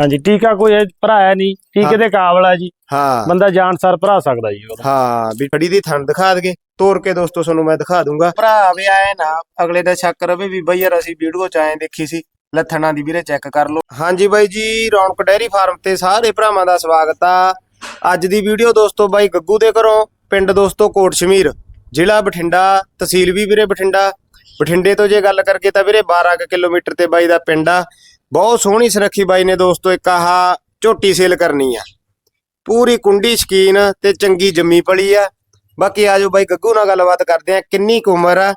ਹਾਂਜੀ ਟੀਕਾ ਕੋਈ ਭਰਾਇਆ ਨਹੀਂ ਟੀਕੇ। ਦੇ ਕਾਬਲ ਹੈ ਜੀ। ਹਾਂ। ਬੰਦਾ ਜਾਣਸਾਰ ਭਰਾ ਸਕਦਾ ਜੀ ਉਹਦਾ। ਹਾਂ ਵੀ ਖੜੀ ਦੀ ਥਣ ਦਿਖਾ ਦਗੇ ਤੋੜ ਕੇ ਦੋਸਤੋ ਤੁਹਾਨੂੰ ਮੈਂ ਦਿਖਾ ਦੂੰਗਾ। ਭਰਾ ਵੀ ਆਏ ਨਾ ਅਗਲੇ ਦਾ ਸ਼ੱਕ ਰਵੇ ਵੀ ਬਈ ਯਾਰ ਅਸੀਂ ਵੀਡੀਓ ਚ ਆਏ ਦੇਖੀ ਸੀ ਲੱਥਣਾ ਦੀ ਵੀਰੇ ਚੈੱਕ ਕਰ ਲਓ। ਹਾਂਜੀ ਬਾਈ ਜੀ ਰੌਣਕ ਡੈਰੀ ਫਾਰਮ ਤੇ ਸਾਰੇ ਭਰਾਵਾਂ ਦਾ ਸਵਾਗਤ ਆ। ਅੱਜ ਦੀ ਵੀਡੀਓ ਦੋਸਤੋ ਬਾਈ ਗੱਗੂ ਦੇ ਘਰੋਂ ਪਿੰਡ ਦੋਸਤੋ ਕੋਟ ਸ਼ਮੀਰ ਜ਼ਿਲ੍ਹਾ ਬਠਿੰਡਾ ਤਹਿਸੀਲ ਵੀ ਵੀਰੇ ਬਠਿੰਡਾ। ਬਠਿੰਡੇ ਤੋਂ ਜੇ ਗੱਲ ਕਰਕੇ ਤਾਂ ਵੀਰੇ 12 ਕੁ ਕਿਲੋਮੀਟਰ ਤੇ ਬਾਈ ਦਾ ਪਿੰਡ ਆ। ਬਹੁਤ ਸੋਹਣੀ ਸੁਰੱਖੀ ਬਾਈ ਨੇ ਦੋਸਤੋ, ਇੱਕ ਆਹ ਝੋਟੀ ਸੇਲ ਕਰਨੀ ਆ। ਪੂਰੀ ਕੁੰਡੀ ਸ਼ਕੀਨ ਤੇ ਚੰਗੀ ਜੰਮੀ ਪਲੀ ਆ। ਬਾਕੀ ਆਜੋ ਬਾਈ ਗੱਗੂ ਨਾਲ ਗੱਲਬਾਤ ਕਰਦੇ ਆ, ਕਿੰਨੀ ਕੁ ਉਮਰ ਆ।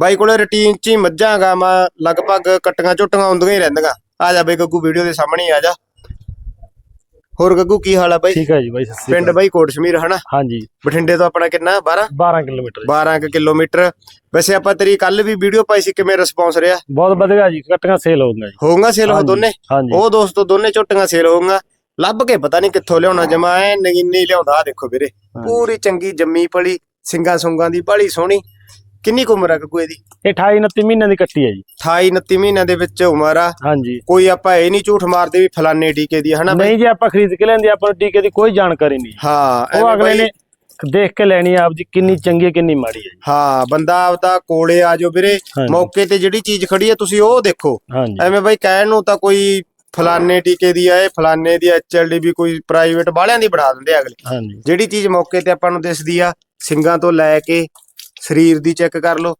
ਬਾਈ ਕੋਲੇ ਰੁਟੀਨ ਚ ਹੀ ਮੱਝਾਂ, ਗਾਵਾਂ, ਲਗਭਗ ਕੱਟੀਆਂ ਝੋਟੀਆਂ ਹੁੰਦੀਆਂ ਹੀ ਰਹਿੰਦੀਆਂ। ਆ ਜਾ ਬਾਈ ਗੱਗੂ ਵੀਡੀਓ ਦੇ ਸਾਹਮਣੇ ਆ ਜਾ। ਹੋਰ ਗੱਗੂ ਕੀ ਹਾਲ ਆ ਬਾਈ? ਠੀਕ ਹੈ ਜੀ ਬਾਈ ਸਤਿ ਸ਼੍ਰੀ ਪਿੰਡ ਬਾਈ ਕੋਟ ਸ਼ਮੀਰ ਹਨਾ? ਹਾਂਜੀ। ਬਠਿੰਡੇ ਤੋਂ ਆਪਣਾ ਕਿੰਨਾ 12 12 ਕਿਲੋਮੀਟਰ ਜੀ। 12 ਕੁ ਕਿਲੋਮੀਟਰ। ਵੈਸੇ ਆਪਾਂ ਤੇਰੀ ਕੱਲ ਵੀ ਵੀਡੀਓ ਪਾਈ ਸੀ ਕਿਵੇਂ ਰਿਸਪੌਂਸ ਰਿਹਾ? ਬਹੁਤ ਵਧੀਆ ਜੀ ਕੱਟੀਆਂ ਸੇਲ ਹੋ ਗਈਆਂ ਜੀ। ਹੋਊਗਾ ਸੇਲ ਹਾਂਜੀ, ਦੋਨੇ? ਹਾਂਜੀ। ਉਹ ਦੋਸਤੋ ਦੋਨੇ ਝੋਟੀਆਂ ਸੇਲ ਹੋਊਗਾ। ਲੱਭ ਕੇ ਪਤਾ ਨਹੀਂ ਕਿੱਥੋਂ ਲਿਆਉਣਾ ਜਮਾ ਐ ਨਗੀਨੀ ਲਿਆਉਂਦਾ ਦੇਖੋ ਵੀਰੇ। ਪੂਰੀ ਚੰਗੀ ਜੰਮੀ ਪਲੀ ਸਿੰਗਾ ਸੁੰਗਾਂ ਦੀ ਬੜੀ ਸੋਹਣੀ। ਕਿੰਨੀ ਕੁ ਉਮਰ ਆ ਕੋਈ ਦੀ ਇਹ 28 29 ਮਹੀਨਿਆਂ ਦੀ ਕੱਟੀ ਹੈ ਜੀ। 28 29 ਮਹੀਨਿਆਂ ਦੇ ਵਿੱਚ ਉਮਰ ਆ। ਹਾਂਜੀ। ਕੋਈ ਆਪਾਂ ਇਹ ਨਹੀਂ ਝੂਠ ਮਾਰਦੇ ਵੀ ਫਲਾਨੇ ਟੀਕੇ ਦੀ ਹਨਾ ਨਹੀਂ ਜੀ ਆਪਾਂ ਖਰੀਦ ਕੇ ਲੈਂਦੇ ਆਪਾਂ ਨੂੰ ਟੀਕੇ ਦੀ ਕੋਈ ਜਾਣਕਾਰੀ ਨਹੀਂ। ਹਾਂ ਉਹ ਅਗਲੇ ਨੇ ਦੇਖ ਕੇ ਲੈਣੀ ਆ ਆਪਦੀ ਕਿੰਨੀ ਚੰਗੀ ਹੈ ਕਿੰਨੀ ਮਾੜੀ ਹੈ ਜੀ। ਹਾਂ ਬੰਦਾ ਆਪਦਾ ਕੋਲੇ ਆ ਜਾਓ ਵੀਰੇ। ਮੌਕੇ ਤੇ ਜਿਹੜੀ ਚੀਜ਼ ਖੜੀ ਆ ਤੁਸੀਂ ਉਹ ਦੇਖੋ। ਐਵੇਂ ਬਾਈ ਕਹਿਣ ਨੂੰ ਤਾਂ ਕੋਈ ਫਲਾਨੇ ਟੀਕੇ ਦੀ ਇਹ ਫਲਾਨੇ ਦੀ ਐਚਐਲਡੀ ਵੀ ਕੋਈ ਪ੍ਰਾਈਵੇਟ ਵਾਲਿਆਂ ਦੀ ਬਣਾ ਦਿੰਦੇ ਅਗਲੇ। ਜਿਹੜੀ ਚੀਜ਼ ਮੌਕੇ ਤੇ ਆਪਾਂ ਨੂੰ ਦਿਸਦੀ ਆ ਸਿੰਗਾਂ ਤੋਂ ਲੈ ਕੇ ਸਰੀਰ ਦੀ ਚੈੱਕ ਕਰ ਲਓ।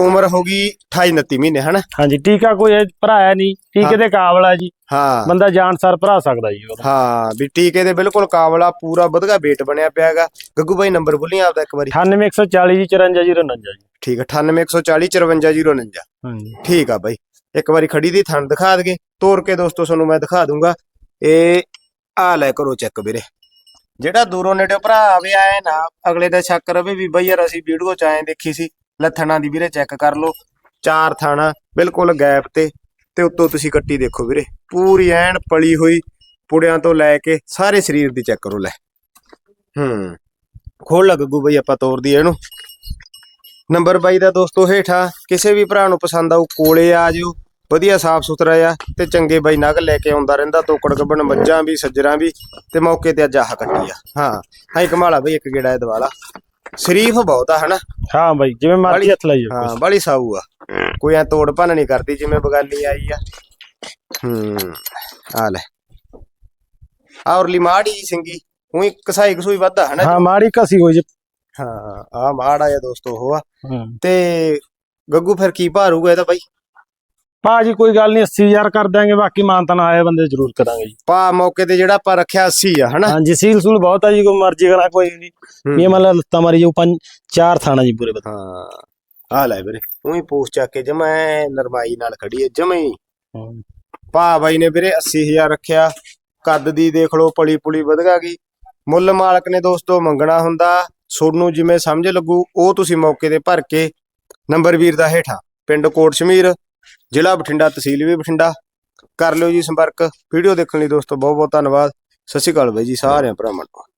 ਉਮਰ ਹੋ ਗਈ 28 29 ਮਹੀਨੇ ਹਨਾ? ਹਾਂਜੀ ਟੀਕਾ ਕੋਈ ਭਰਾਇਆ ਨਹੀਂ। ਟੀਕੇ। ਦੇ ਕਾਬਲ ਹੈ ਜੀ। ਹਾਂ। ਬੰਦਾ ਜਾਣਸਾਰ ਭਰਾ ਸਕਦਾ ਜੀ ਹਾਂ ਵੀ ਟੀਕੇ ਦੇ ਬਿਲਕੁਲ ਕਾਬਲਾ ਪੂਰਾ ਵਧਗਾ weight ਬਣਿਆ ਪਿਆ ਹੈਗਾ। ਗੱਗੂ ਬਾਈ ਨੰਬਰ ਬੋਲੀ ਆਪਦਾ ਇੱਕ ਵਾਰੀ। 98140 ਜੀ 54049 ਜੀ। ਠੀਕ ਹੈ 98140 54049 ਹਾਂਜੀ। ਠੀਕ ਆ ਬਾਈ। ਇੱਕ ਵਾਰੀ ਖੜੀ ਦੀ ਥਣ ਦਿਖਾ ਦਗੇ ਤੋੜ ਕੇ ਦੋਸਤੋ ਤੁਹਾਨੂੰ ਮੈਂ ਦਿਖਾ ਦੂੰਗਾ। ਇਹ ਆ ਲੈ ਕਰੋ ਚੈੱਕ ਵੀਰੇ। ਜਿਹੜਾ ਦੂਰੋਂ ਨੇੜੇ ਭਰਾ ਆਵੇ, ਆਏ ਨਾ, ਅਗਲੇ ਦਾ ਸ਼ੱਕ ਰਵੇ ਵੀ ਬਈ ਯਾਰ ਅਸੀਂ ਵੀਡੀਓ ਚ ਆਏ ਦੇਖੀ ਸੀ, ਲੱਥਣਾ ਦੀ ਵੀਰੇ ਚੈੱਕ ਕਰ ਲਓ। ਚਾਰ ਥਾਣਾ, ਬਿਲਕੁਲ ਗੈਪ ਤੇ ਤੇ ਉੱਤੋਂ ਤੁਸੀਂ ਕੱਟੀ ਦੇਖੋ ਵੀਰੇ। ਪੂਰੀ ਐਨ ਪਲੀ ਹੋਈ, ਪੁੜਿਆਂ ਤੋਂ ਲੈ ਕੇ ਸਾਰੇ ਸਰੀਰ ਦੀ ਚੈੱਕ ਕਰੋ, ਲੈ। ਹੂੰ, ਖੋਲ ਲੱਗੂ ਬਈ, ਆਪਾਂ ਤੋੜ ਦਈਏ ਇਹਨੂੰ। ਨੰਬਰ 22 ਦਾ ਦੋਸਤੋ, ਹੇਠਾਂ, ਕਿਸੇ ਵੀ ਭਰਾ ਨੂੰ ਪਸੰਦ ਆਊ, ਕੋਲੇ ਆ ਜਿਓ। ਵਧੀਆ ਸਾਫ਼ ਸੁਥਰਾ ਆ ਤੇ ਚੰਗੇ ਬਾਈ ਨਗ ਲੈ ਕੇ ਆਉਂਦਾ ਰਹਿੰਦਾ ਤੋਕੜ ਗੱਬਣ ਮੱਝਾਂ ਵੀ ਸੱਜਰਾਂ ਵੀ ਤੇ ਮੌਕੇ ਤੇ ਅੱਜ ਆਹ ਕੱਟੀ ਆ। ਹਾਂ ਹਾਂ ਕਮਾਲਾ ਬਈ ਇੱਕ ਗੇੜਾ ਇਹ ਦਵਾਲਾ ਸ਼ਰੀਫ ਬਹੁਤ ਆ ਹਨਾ? ਹਾਂ ਬਾਈ ਜਿਵੇਂ ਮਰਜ਼ੀ ਹੱਥ ਲਾਈਓ। ਹਾਂ ਬੜੀ ਸਾਊ ਆ। ਕੋਈ ਐ ਤੋੜ ਭੰਨ ਨਹੀਂ ਕਰਦੀ ਜਿਵੇਂ ਬਗਾਲੀ ਆਈ ਆ। ਹੂੰ ਆ ਲੈ। ਔਰਲੀ ਮਾੜੀ ਸਿੰਗੀ ਉਹੀ ਕਸਾਈ ਕਸੂਈ ਵੱਧਾ ਹਨਾ ਹਾਂ ਮਾੜੀ ਕਸੀ ਹੋਈ ਜੀ। ਹਾਂ ਆ ਮਾੜਾ ਆ ਦੋਸਤੋ ਉਹ ਆ। ਹਾਂ। ਤੇ ਗੱਗੂ ਫਿਰ ਕੀ ਭਾਰੂਗਾ ਇਹਦਾ ਬਾਈ? ਭਾਜੀ ਕੋਈ ਗੱਲ ਨਹੀਂ 80000 ਕਰ ਦਾਂਗੇ ਬਾਕੀ ਮਾਨਤਨ ਆਏ ਬੰਦੇ ਜ਼ਰੂਰ ਕਰਾਂਗੇ ਜੀ। ਪਾ ਮੌਕੇ ਤੇ ਜਿਹੜਾ ਆਪਾਂ ਰੱਖਿਆ 80 ਆ ਹਨਾ? ਹਾਂਜੀ ਸੀਲ ਸੂਲ ਬਹੁਤ ਆ ਜੀ ਕੋਈ ਮਰਜ਼ੀ ਕਰਾ ਕੋਈ ਨਹੀਂ। ਇਹ ਮਤਲਬ ਲੱਤਾਂ ਮਾਰੀ ਜੋ ਪੰਜ ਚਾਰ ਥਾਣਾ ਜੀ ਪੂਰੇ ਬਤਾ ਹਾਂ ਆ ਲੈ ਵੀਰੇ ਉਹੀ ਪੂਛ ਚੱਕ ਕੇ ਜਮਾ ਨਰਮਾਈ ਨਾਲ ਖੜੀ ਹੈ। ਜਮਾ ਭਾ ਬਾਈ ਨੇ ਵੀਰੇ 80000 ਰੱਖਿਆ ਕੱਦ ਦੀ ਦੇਖ ਲਓ ਪਲੀ ਪੁਲੀ ਵਧਗਾ ਗਈ। ਮੁੱਲ ਮਾਲਕ ਨੇ ਦੋਸਤੋ ਮੰਗਣਾ ਹੁੰਦਾ ਸੋਨੂੰ ਜਿਵੇਂ ਸਮਝ ਲੱਗੂ ਉਹ ਤੁਸੀਂ ਮੌਕੇ ਤੇ ਭਰ ਕੇ ਨੰਬਰ ਵੀਰ ਦਾ ਹੇਠਾਂ ਪਿੰਡ ਕੋਟ ਸ਼ਮੀਰ ਜ਼ਿਲ੍ਹਾ ਬਠਿੰਡਾ, ਤਹਿਸੀਲ ਵੀ ਬਠਿੰਡਾ। ਕਰ ਲਿਓ ਜੀ ਸੰਪਰਕ। ਵੀਡੀਓ ਦੇਖਣ ਲਈ ਦੋਸਤੋ ਬਹੁਤ ਬਹੁਤ ਧੰਨਵਾਦ। ਸਤਿ ਸ਼੍ਰੀ ਅਕਾਲ ਬਾਈ ਜੀ, ਸਾਰਿਆਂ ਭਰਾਵਾਂ ਨੂੰ।